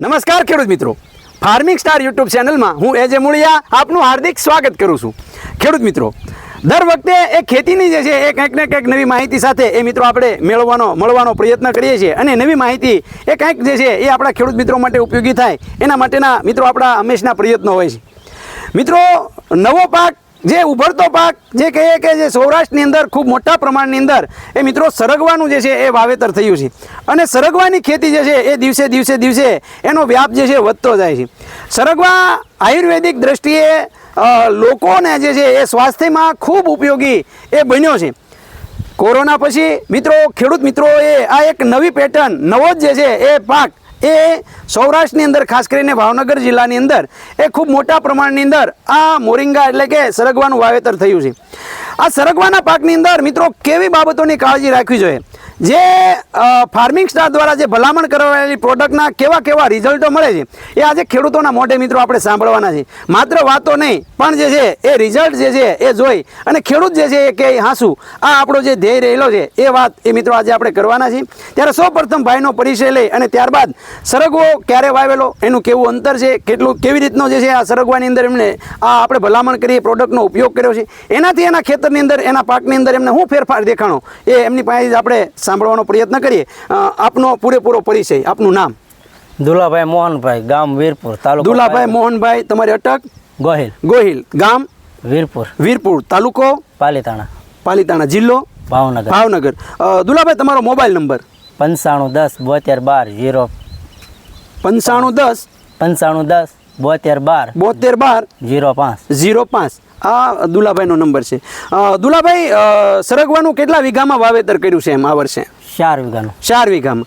નમસ્કાર ખેડૂત મિત્રો. ફાર્મિંગ સ્ટાર યુટ્યુબ ચેનલમાં હું એજે મુળિયા આપનું હાર્દિક સ્વાગત કરું છું. ખેડૂત મિત્રો, દર વખતે એ ખેતીની જે છે, એ કંઈક ને કંઈક નવી માહિતી સાથે એ મિત્રો આપણે મેળવવાનો, મળવાનો પ્રયત્ન કરીએ છીએ. અને નવી માહિતી, એ કંઈક જે છે, એ આપણા ખેડૂત મિત્રો માટે ઉપયોગી થાય. એના માટેના મિત્રો આપણા હંમેશના પ્રયત્નો હોય છે. મિત્રો, નવો પાક જે ઉભરતો પાક જે કહીએ કે જે સૌરાષ્ટ્રની અંદર ખૂબ મોટા પ્રમાણની અંદર એ મિત્રો સરગવાનું જે છે એ વાવેતર થયું છે. અને સરગવાની ખેતી જે છે એ દિવસે દિવસે દિવસે એનો વ્યાપ જે છે વધતો જાય છે. સરગવા આયુર્વેદિક દ્રષ્ટિએ લોકોને જે છે એ સ્વાસ્થ્યમાં ખૂબ ઉપયોગી એ બન્યો છે. કોરોના પછી મિત્રો ખેડૂત મિત્રોએ આ એક નવી પેટર્ન નવો જ જે છે એ પાક એ સૌરાષ્ટ્રની અંદર, ખાસ કરીને ભાવનગર જિલ્લાની અંદર, એ ખૂબ મોટા પ્રમાણની અંદર આ મોરિંગા એટલે કે સરગવાનું વાવેતર થયું છે. આ સરગવાના પાકની અંદર મિત્રો કેવી બાબતોની કાળજી રાખવી જોઈએ? જે ફાર્મિંગ સ્ટાર દ્વારા જે ભલામણ કરાવેલી પ્રોડક્ટના કેવા કેવા રિઝલ્ટો મળે છે, એ આજે ખેડૂતોના મોઢે મિત્રો આપણે સાંભળવાના છે. માત્ર વાતો નહીં પણ જે છે એ રિઝલ્ટ જે છે એ જોઈ અને ખેડૂત જે છે એ કે હાસું. આ આપણો જે ધ્યેય રહેલો છે એ વાત એ મિત્રો આજે આપણે કરવાના છીએ. ત્યારે સૌ પ્રથમ ભાઈનો પરિચય લઈ અને ત્યારબાદ સરગવો ક્યારે વાવેલો એનું કેવું અંતર છે કેટલું કેવી રીતનો જે છે આ સરગવાની અંદર એમને આ આપણે ભલામણ કરી પ્રોડક્ટનો ઉપયોગ કર્યો છે. એનાથી એના ખેતરની અંદર એના પાકની અંદર એમને શું ફેરફાર દેખાણો એ એમની પાસે આપણે સાંભળવાનો પ્રયત્ન કરીએ. આપનો પૂરેપૂરો પરિચય આપનું નામ? દુલાભાઈ મોહનભાઈ ગામ વીરપુર તાલુકો દુલાભાઈ મોહનભાઈ તમારી અટક. ગોહિલ. ગોહિલ. ગામ? વીરપુર. વીરપુર. તાલુકો? પાલીતાણા. પાલીતાણા. જિલ્લો? ભાવનગર. ભાવનગર. દુલાભાઈ તમારો મોબાઈલ નંબર? પંચાણું દસ બોતેર બાર ઝીરો. પંચાણું દસ? પંચાણું દસ બોતેર બાર બોતેર બાર? ઝીરો પાંચ. ઝીરો પાંચ. આ દુલાભાઈનો નંબર છે. દુલાભાઈ સરગવાનું કેટલા વીઘામાં વાવેતર કર્યું છે એમ આ વર્ષે? ચાર વીઘાનું. ચાર વીઘામાં.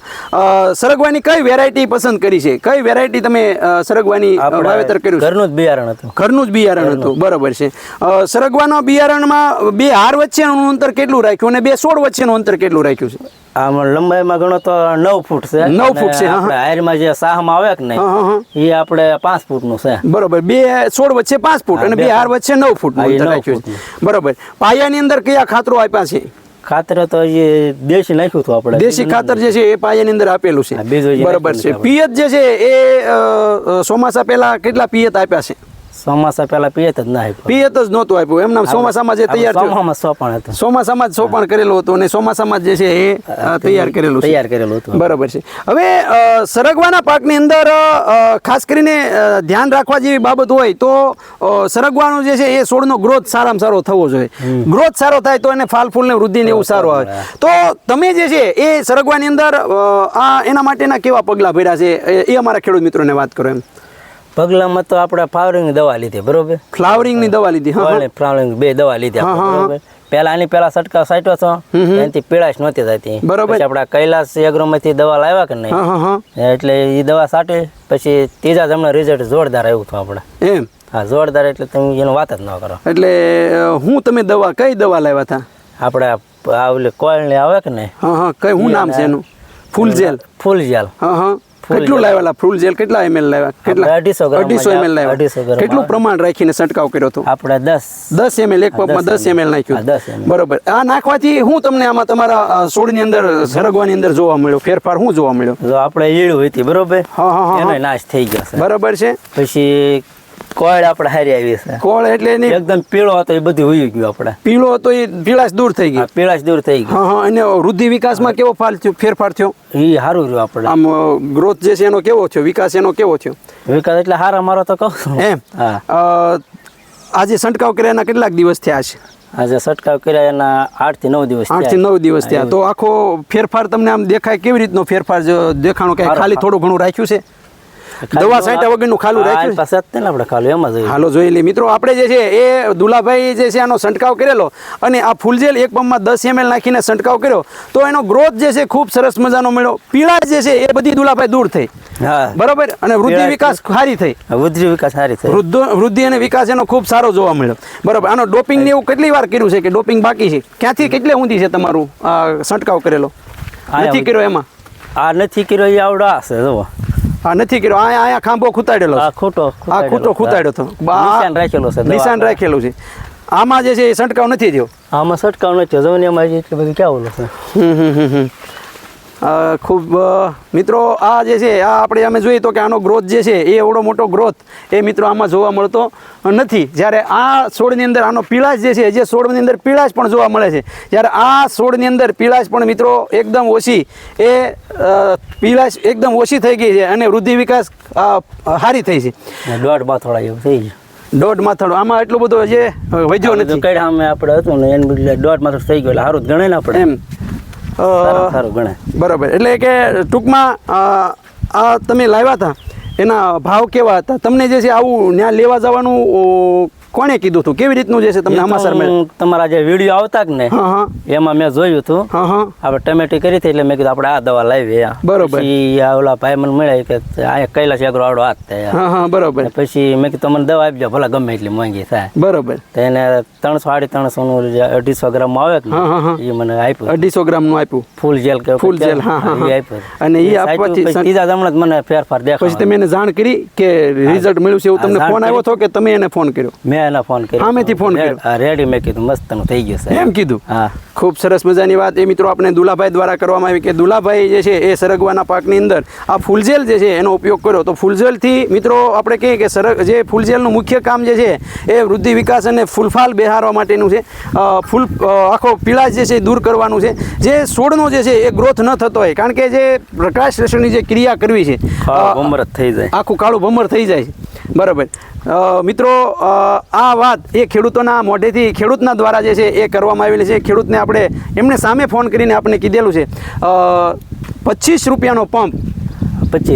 સરગવાની કઈ વેરાયટી પસંદ કરી છે? કઈ વેરાયટી તમે સરગવાની વાવેતર કર્યું ઘરનું જ બિયારણ હતું. ઘરનું જ બિયારણ હતું. બરાબર છે. સરગવાના બિયારણમાં બે હાર વચ્ચેનું અંતર કેટલું રાખ્યું અને બે સોળ વચ્ચેનું અંતર કેટલું રાખ્યું છે? આમાં લંબાઈમાં ગણો તો નવ ફૂટ છે. નવ ફૂટ છે. હાયરમાં જે સાહમાં આવે કે નહીં એ આપણે પાંચ ફૂટનું છે. બરોબર. બે સોળ વચ્ચે પાંચ ફૂટ અને બે હાર વચ્ચે નવ ફૂટ રાખ્યું છે. બરોબર. પાયાની અંદર કયા ખાતરો આપ્યા છે? ખાતર તો એ દેશી નાખ્યું હતું આપણે. દેશી ખાતર જે છે એ પાયાની અંદર આપેલું છે. બરાબર છે. પિયત જે છે એ ચોમાસા પહેલા કેટલા પિયત આપ્યા છે? ચોમાસા પહેલા પિયત જ ના આપ્યું. પિયત જ નહોતું આપ્યું. એમના ચોમાસામાં જે તૈયાર ચોમાસામાં સોપણ હતું. ચોમાસામાં જ સોપણ કરેલું હતું અને ચોમાસામાં જે છે એ તૈયાર કરેલું. તૈયાર કરેલું હતું. બરાબર છે. હવે સરગવાના પાકની અંદર ખાસ કરીને ધ્યાન રાખવા જેવી બાબત હોય તો સરગવાનો જે છે એ છોડનો ગ્રોથ સારામાં સારો થવો જોઈએ. ગ્રોથ સારો થાય તો એને ફાલ ફૂલ ને વૃદ્ધિ ને એવું સારું આવે. તો તમે જે છે એ સરગવાની અંદર આ એના માટેના કેવા પગલાં ભર્યા છે? એ- એ અમારા ખેડૂત મિત્રોને વાત કરો એમ. પગલામાં તો આપણે ફાવરિંગ દવા લીધી બરોબર? ફ્લાવરિંગની દવા લીધી હા. ફ્લાવરિંગ બે દવા લીધી બરોબર? પેલા આની પેલા છંટકાવ સાટ્યો છો એનાથી પીળાશ નહોતી થતી. બરોબર. આપણા કૈલાસ એગ્રોમાંથી દવા લાવ્યા કે નહીં? એટલે એ દવા સાટે પછી ત્રીજા જમણે રિઝલ્ટ જોરદાર આવ્યું હતું આપણે. એમ? હા જોરદાર એટલે તમે એનો વાત જ ન કરો. એટલે હું તમે દવા કઈ દવા લાવ્યા હતા? આપણે આ- ઓલી કોયલની આવે કે નહીં? હા હા કઈ હું નામ છે એનું ફૂલ જેલ ફૂલ જેલ હા હા. કેટલું લાવેલા ફૂલ જેલ કેટલા એમએલ લાવ્યા? કેટલા? અઢીસો અઢીસો એમએલ લાવ્યા. 250 કેટલું પ્રમાણ રાખીને છંટકાવ કર્યો હતો? આપણે દસ. દસ એમએલ એક પંપમાં દસ એમએલ હા, નાખ્યું બરોબર. આ નાખવાથી હું તમને આમાં તમારા છોડની અંદર સરગવાની અંદર જોવા મળ્યો. ફેરફાર શું જોવા મળ્યો? આપણે ઈળ હતી બરોબર? હા હા હા, નાશ થઈ ગયો બરોબર છે. પછી કોયડ આપણે હારી આવી છે. કોળ એટલે એની એકદમ પીળો હતો એ બધું હોઈ ગયું આપણે. પીળો હતો એ પીળાશ દૂર થઈ ગઈ પીળાશ દૂર થઈ ગઈ હા અને વૃદ્ધિ વિકાસમાં કેવો ફાલ થયો ફેરફાર થયો? એ સારું રહ્યું આપણે. આમ ગ્રોથ જે છે એનો કેવો થયો વિકાસ એનો કેવો થયો? વિકાસ એટલે હારા મારો તો કહું એમ? આજે છંટકાવ કર્યાના કેટલાક દિવસ થયા છે? આજે છંટકાવ કર્યા એના આઠથી નવ દિવસ આઠથી નવ દિવસ થયા. તો આખો ફેરફાર તમને આમ દેખાય કેવી રીતનો ફેરફાર? દેખાણો કે ખાલી થોડું ઘણું રાખ્યું છે? દવા છાંટ્યા વગરનું ખાલું રાખ્યું? પાસે જ ને આપણે ખાલું એમાં જોઈએ હાલો જોઈ લે મિત્રો આપણે જે છે એ દુલાભાઈ જે છે આનો છંટકાવ કરેલો અને આ ફૂલજેલ એક પંપમાં દસ એમએલ નાખીને છંટકાવ કર્યો તો એનો ગ્રોથ જે છે ખૂબ સરસ મજાનો મળ્યો. પીળા જે છે એ બધી દુલાભાઈ દૂર થઈ. હા. બરોબર? અને વૃદ્ધિ વિકાસ સારી થઈ. વૃદ્ધિ વિકાસ સારી થઈ. વૃદ્ધો અને વિકાસ એનો ખૂબ સારો જોવા મળ્યો. બરોબર? આનો ડોપિંગ ને એવું કેટલી વાર કર્યું છે કે ડોપિંગ બાકી છે? ક્યાંથી કેટલે ઊંધી છે તમારું સંટકાવ છંટકાવ કરેલો? નથી કર્યો એમાં? આ નથી કર્યો એ આવડો છે જુઓ. હા નથી કર્યો. આ અહીંયા ખાંભો ખૂતાડેલો આ ખોટો આ ખૂટો ખૂતાડ્યો હતો બા- નિશાન રાખેલો છે નિશાન રાખેલું છે. આમાં જે છે એ છંટકાવ નથી થયો? આમાં છંટકાવ નથી જમીનમાં એટલી બધી ક્યાં ઓલું છે? હમ હમ હમ. ખૂબ મિત્રો આ જે છે આ આપણે અમે જોઈએ તો કે આનો ગ્રોથ જે છે એ એવડો મોટો ગ્રોથ એ મિત્રો આમાં જોવા મળતો નથી. જ્યારે આ છોડની અંદર આનો પીળાશ જે છે જે છોડની અંદર પીળાશ પણ જોવા મળે છે. જ્યારે આ છોડની અંદર પીળાશ પણ મિત્રો એકદમ ઓછી એ પીળાશ એકદમ ઓછી થઈ ગઈ છે અને વૃદ્ધિ વિકાસ સારી થઈ છે. દોઢ બાથોડા એવું થઈ ગયું. દોઢ માથાડો આમાં એટલું બધું જે વધ્યો નથી. કઈ સામે આપણે હતું ને એને બદલે દોઢ માથોડ થઈ ગયો એટલે સારું જ ગણે ને આપણે. એમ. સારું સારું ગણે. બરાબર. એટલે કે ટૂંકમાં આ તમે લાવ્યા હતા. એના ભાવ કેવા હતા? તમને જે છે આવું ત્યાં લેવા જવાનું કોણે કીધું હતું કેવી રીતનું જે છે તમને હમાસર મેં તમારા જે વીડિયો આવતા ને એમાં મેં જોયું હતું આપણે ટમેટી કરી હતી એટલે મેં કીધું આપણે આ દવા લાવીએ બરોબર. આ ઓલા ભાઈ મને મળ્યા કે અહીંયા કૈલાસ એગ્રો આવડો હાથ થાય બરોબર. પછી મેં કીધું તમને દવા આપજો ભલે ગમે એટલી મોંઘી થાય. બરોબર. એને ત્રણસો સાડી ત્રણસો નું અઢીસો ગ્રામ આવે હા, હા, હા. ને એ મને આપ્યું. અઢીસો ગ્રામનું આપ્યું. ફૂલ જેલ કે ફૂલ જેલ, આપ્યું. અને એ આપવાથી ત્રીજા જમણે મને ફેરફાર પછી તમે એને જાણ કરી કે રિઝલ્ટ મળ્યું છે એવું તમને ફોન આવ્યો હતો કે તમે એને ફોન કર્યો? મેં એને ફોન કર્યો. સામેથી ફોન કર્યો? રેડી મેં કીધું મસ્તનું થઈ ગયું છે. એમ કીધું? હા. ખૂબ સરસ મજાની વાત. એ મિત્રો આપણે દુલાભાઈ દ્વારા કરવામાં આવી કે દુલાભાઈ જે છે એ સરગવાના પાકની અંદર આ ફૂલજેલ જે છે એનો ઉપયોગ કર્યો. તો ફૂલજેલથી મિત્રો આપણે કહીએ કે સરગ જે ફૂલજેલનું મુખ્ય કામ જે છે એ વૃદ્ધિ વિકાસ અને ફૂલફાલ બેહારવા માટેનું છે. ફૂલ આખો પીળા જે છે દૂર કરવાનું છે. જે છોડનો જે છે એ ગ્રોથ ન થતો હોય કારણ કે જે પ્રકાશ રસણની જે ક્રિયા કરવી છે ભમર થઈ જાય. આખું કાળું ભમર થઈ જાય છે. બરાબર. મિત્રો આ વાત એ ખેડૂતોના મોઢેથી ખેડૂતના દ્વારા જે છે એ કરવામાં આવેલી છે. ખેડૂતને આપણે એમને સામે ફોન કરીને આપણે કીધેલું છે. પચીસ રૂપિયાનો પંપ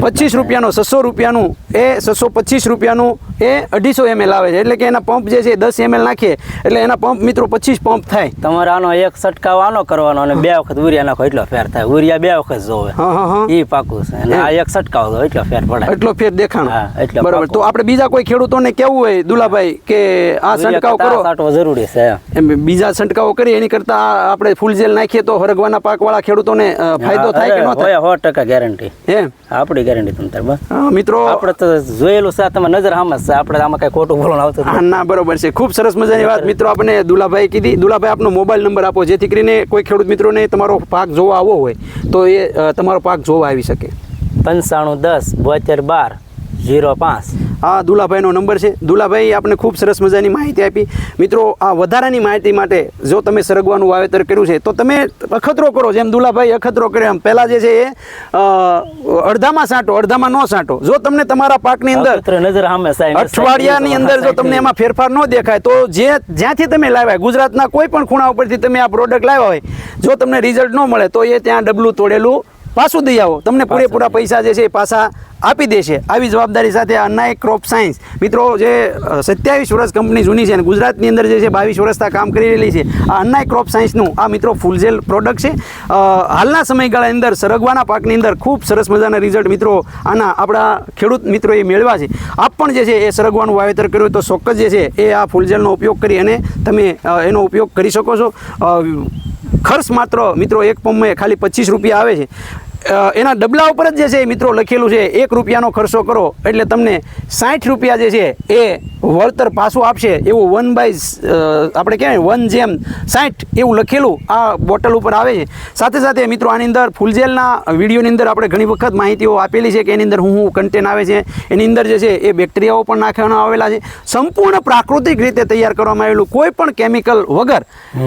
પચીસ રૂપિયાનો છસો રૂપિયાનું એ છસો પચીસ રૂપિયાનું એ અઢીસો એમએલ આવે છે. એટલે કે એના પંપ જે છે દસ એમએલ નાખીએ. એટલે એના પંપ મિત્રો પચીસ પંપ થાય. તમારે આનો એક છટકાવ આનો કરવાનો અને બે વખત ઉરિયા નાખો એટલો ફેર થાય. ઉરિયા બે વખત જોવે. એ પાકું છે. અને આ એક છટકાવ દો એટલો ફેર પડે. એટલો ફેર દેખાણો. હા, એટલો બરાબર. તો આપણે બીજા કોઈ ખેડૂતોને કેવું હોય દુલાભાઈ કે આ છંટકાવ કરો? છાંટવો જરૂરી છે એમ. બીજા છંટકાવો કરીએ એની કરતા આપણે ફૂલ જેલ નાખીએ તો હરગવાના પાકવાળા ખેડૂતોને ફાયદો થાય કે ન થાય? સો ટકા ગેરંટી એમ. આપણી ગેરંટી તમને બસ. મિત્રો આપણે તો જોયેલું છે તમે નજર આમ જ છે. આપણે આમાં કઈ ખોટું બોલવાનું આવતું હા ના બરોબર છે. ખૂબ સરસ મજાની વાત મિત્રો આપણે દુલાભાઈ કીધી. દુલાભાઈ આપનો મોબાઈલ નંબર આપો જેથી કરીને કોઈ ખેડૂત મિત્રોને તમારો પાક જોવા આવવો હોય તો એ તમારો પાક જોવા આવી શકે. પંચાણું દસ બોતેર બાર જીરો પાંચ. આ દુલાભાઈનો નંબર છે. દુલાભાઈ આપણે ખૂબ સરસ મજાની માહિતી આપી. મિત્રો આ વધારાની માહિતી માટે જો તમે સરગવાનું વાવેતર કર્યું છે તો તમે અખતરો કરો. જેમ દુલાભાઈ અખતરો કર્યો એમ પહેલાં જે છે એ અડધામાં સાંટો અડધામાં ન સાંટો. જો તમને તમારા પાકની અંદર નજર અઠવાડિયાની અંદર જો તમને એમાં ફેરફાર ન દેખાય તો જે જ્યાંથી તમે લાવ્યા ગુજરાતના કોઈ પણ ખૂણા ઉપરથી તમે આ પ્રોડક્ટ લાવ્યા હોય જો તમને રિઝલ્ટ ન મળે તો એ ત્યાં ડબલું તોડેલું પાછું દઈ આવો. તમને પૂરેપૂરા પૈસા જે છે એ પાછા આપી દેશે. આવી જવાબદારી સાથે અન્નાએ ક્રોપ સાયન્સ મિત્રો જે સત્યાવીસ વર્ષ કંપની જૂની છે અને ગુજરાતની અંદર જે છે બાવીસ વર્ષતા કામ કરી રહેલી છે આ અન્નાય ક્રોપ સાયન્સનું આ મિત્રો ફૂલઝેલ પ્રોડક્ટ છે. હાલના સમયગાળાની અંદર સરગવાના પાકની અંદર ખૂબ સરસ મજાના રિઝલ્ટ મિત્રો આના આપણા ખેડૂત મિત્રોએ મેળવ્યા છે. આપ પણ જે છે એ સરગવાનું વાવેતર કર્યું તો ચોક્કસ જે છે એ આ ફૂલઝેલનો ઉપયોગ કરી અને તમે એનો ઉપયોગ કરી શકો છો. ખર્ચ માત્ર મિત્રો એક પંપમાં ખાલી પચીસ રૂપિયા આવે છે. એના ડબલા ઉપર જ જે છે એ મિત્રો લખેલું છે એક રૂપિયાનો ખર્ચો કરો. એટલે તમને સાઠ રૂપિયા જે છે એ વળતર પાછું આપશે. એવું વન બાય આપણે કહેવાય વન જેમ સાઠ એવું લખેલું આ બોટલ ઉપર આવે છે. સાથે સાથે મિત્રો આની અંદર ફૂલજેલના વિડીયોની અંદર આપણે ઘણી વખત માહિતીઓ આપેલી છે કે એની અંદર હું કન્ટેન આવે છે. એની અંદર જે છે એ બેક્ટેરિયાઓ પણ નાખવામાં આવેલા છે. સંપૂર્ણ પ્રાકૃતિક રીતે તૈયાર કરવામાં આવેલું કોઈ પણ કેમિકલ વગર.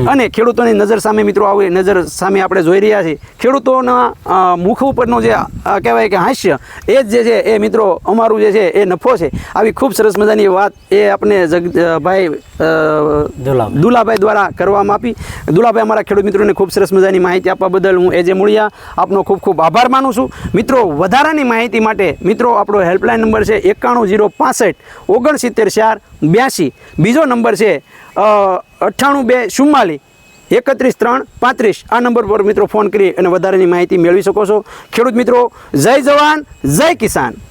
અને ખેડૂતોની નજર સામે મિત્રો આવે નજર સામે આપણે જોઈ રહ્યા છીએ. ખેડૂતોના મુખ ઉપરનું જે કહેવાય કે હાસ્ય એ જ જે છે એ મિત્રો અમારું જે છે એ નફો છે. આવી ખૂબ સરસ મજાની વાત એ આપણે જગ ભાઈ દુલાભાઈ. દ્વારા કરવામાં આપી. દુલાભાઈ અમારા ખેડૂત મિત્રોને ખૂબ સરસ મજાની માહિતી આપવા બદલ હું એજે મૂળિયા આપનો ખૂબ ખૂબ આભાર માનું છું. મિત્રો વધારાની માહિતી માટે મિત્રો આપણો હેલ્પલાઇન નંબર છે એકાણું જીરો પાસઠ ઓગણસિત્તેર ચાર બ્યાસી. બીજો નંબર છે અઠ્ઠાણું બે ચુમ્માલીસ. એકત્રીસ, ત્રણ, પાંત્રીસ. આ નંબર પર મિત્રો ફોન કરી અને વધારેની માહિતી મેળવી શકો છો. ખેડૂત મિત્રો, જય જવાન, જય કિસાન.